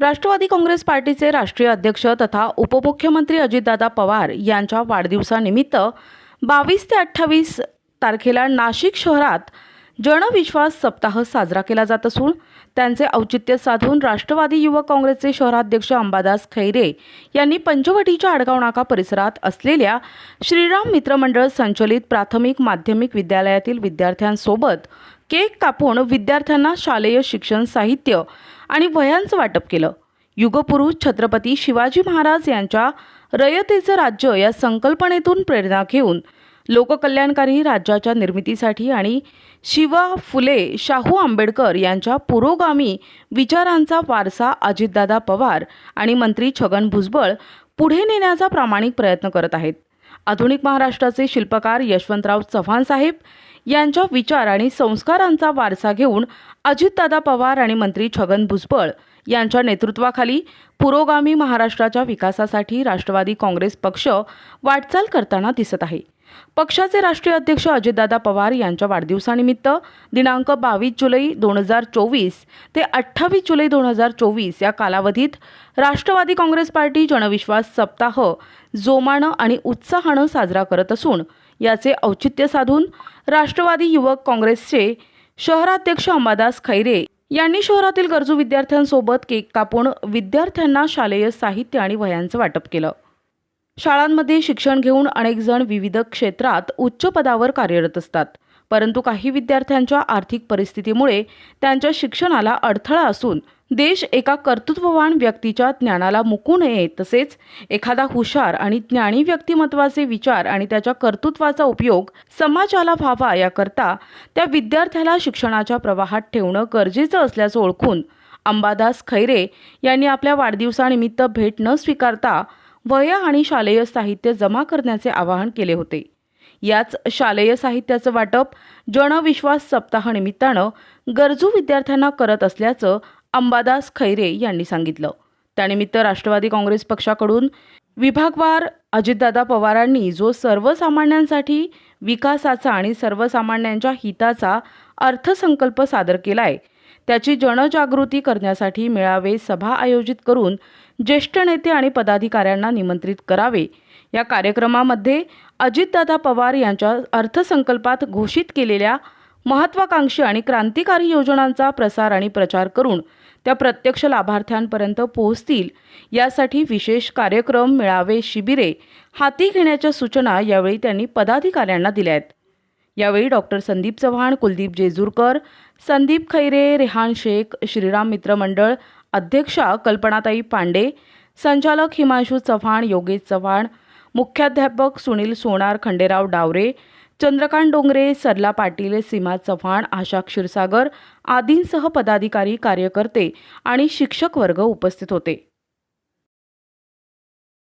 राष्ट्रवादी काँग्रेस पार्टीचे राष्ट्रीय अध्यक्ष तथा उपमुख्यमंत्री अजितदादा पवार यांच्या वाढदिवसानिमित्त बावीस ते अठ्ठावीस तारखेला नाशिक शहरात जनविश्वास सप्ताह साजरा केला जात असून त्यांचे औचित्य साधून राष्ट्रवादी युवक काँग्रेसचे शहराध्यक्ष अंबादास खैरे यांनी पंचवटीच्या आडगाव नाका परिसरात असलेल्या श्रीराम मित्रमंडळ संचलित प्राथमिक माध्यमिक विद्यालयातील विद्यार्थ्यांसोबत केक कापून विद्यार्थ्यांना शालेय शिक्षण साहित्य आणि वह्यांचं वाटप केलं. युगपुरुष छत्रपती शिवाजी महाराज यांच्या रयतेचं राज्य या संकल्पनेतून प्रेरणा घेऊन लोककल्याणकारी राज्याच्या निर्मितीसाठी आणि शिवा फुले शाहू आंबेडकर यांच्या पुरोगामी विचारांचा वारसा अजितदादा पवार आणि मंत्री छगन भुजबळ पुढे नेण्याचा प्रामाणिक प्रयत्न करत आहेत. आधुनिक महाराष्ट्राचे शिल्पकार यशवंतराव चव्हाण साहेब यांच्या विचार आणि संस्कारांचा वारसा घेऊन अजितदादा पवार आणि मंत्री छगन भुजबळ यांच्या नेतृत्वाखाली पुरोगामी महाराष्ट्राच्या विकासासाठी राष्ट्रवादी काँग्रेस पक्ष वाटचाल करताना दिसत आहे. पक्षाचे राष्ट्रीय अध्यक्ष अजितदादा पवार यांच्या वाढदिवसानिमित्त दिनांक बावीस जुलै दोन हजार चोवीस ते अठ्ठावीस जुलै दोन हजार चोवीस या कालावधीत राष्ट्रवादी काँग्रेस पार्टी जनविश्वास सप्ताह जोमानं आणि उत्साहानं साजरा करत असून याचे औचित्य साधून राष्ट्रवादी युवक काँग्रेसचे शहराध्यक्ष अंबादास खैरे यांनी शहरातील गरजू विद्यार्थ्यांसोबत केक कापून विद्यार्थ्यांना शालेय साहित्य आणि वह्यांचं वाटप केलं. शाळांमध्ये शिक्षण घेऊन अनेक जण विविध क्षेत्रात उच्च पदावर कार्यरत असतात. परंतु काही विद्यार्थ्यांच्या आर्थिक परिस्थितीमुळे त्यांच्या शिक्षणाला अडथळा असून देश एका कर्तृत्ववान व्यक्तीच्या ज्ञानाला मुकू नये तसेच एखादा हुशार आणि ज्ञानी व्यक्तिमत्वाचे विचार आणि त्याच्या कर्तृत्वाचा उपयोग समाजाला व्हावा याकरता त्या विद्यार्थ्याला शिक्षणाच्या प्रवाहात ठेवणं गरजेचं असल्याचं ओळखून अंबादास खैरे यांनी आपल्या वाढदिवसानिमित्त भेट न स्वीकारता वह्या आणि शालेय साहित्य जमा करण्याचे आवाहन केले होते. याच शालेय साहित्याचं वाटप जनविश्वास सप्ताहानिमित्तानं गरजू विद्यार्थ्यांना करत असल्याचं अंबादास खैरे यांनी सांगितलं. त्यानिमित्त राष्ट्रवादी काँग्रेस पक्षाकडून विभागवार अजितदादा पवारांनी जो सर्वसामान्यांसाठी विकासाचा आणि सर्वसामान्यांच्या हिताचा अर्थसंकल्प सादर केला आहे त्याची जनजागृती करण्यासाठी मेळावे सभा आयोजित करून ज्येष्ठ नेते आणि पदाधिकाऱ्यांना निमंत्रित करावे. या कार्यक्रमामध्ये अजितदादा पवार यांच्या अर्थसंकल्पात घोषित केलेल्या महत्वाकांक्षी आणि क्रांतिकारी योजनांचा प्रसार आणि प्रचार करून त्या प्रत्यक्ष लाभार्थ्यांपर्यंत पोहोचतील. यासाठी विशेष कार्यक्रम मेळावे शिबिरे हाती घेण्याच्या सूचना यावेळी त्यांनी पदाधिकाऱ्यांना दिल्या आहेत यावेळी डॉक्टर संदीप चव्हाण कुलदीप जेजूरकर संदीप खैरे रेहान शेख श्रीराम मित्र मंडळ अध्यक्षा कल्पनाताई पांडे संचालक हिमांशू चव्हाण योगेश चव्हाण मुख्याध्यापक सुनील सोनार खंडेराव डावरे चंद्रकांत डोंगरे सरला पाटील सीमा चव्हाण आशा क्षीरसागर आदींसह पदाधिकारी कार्यकर्ते आणि शिक्षक वर्ग उपस्थित होते.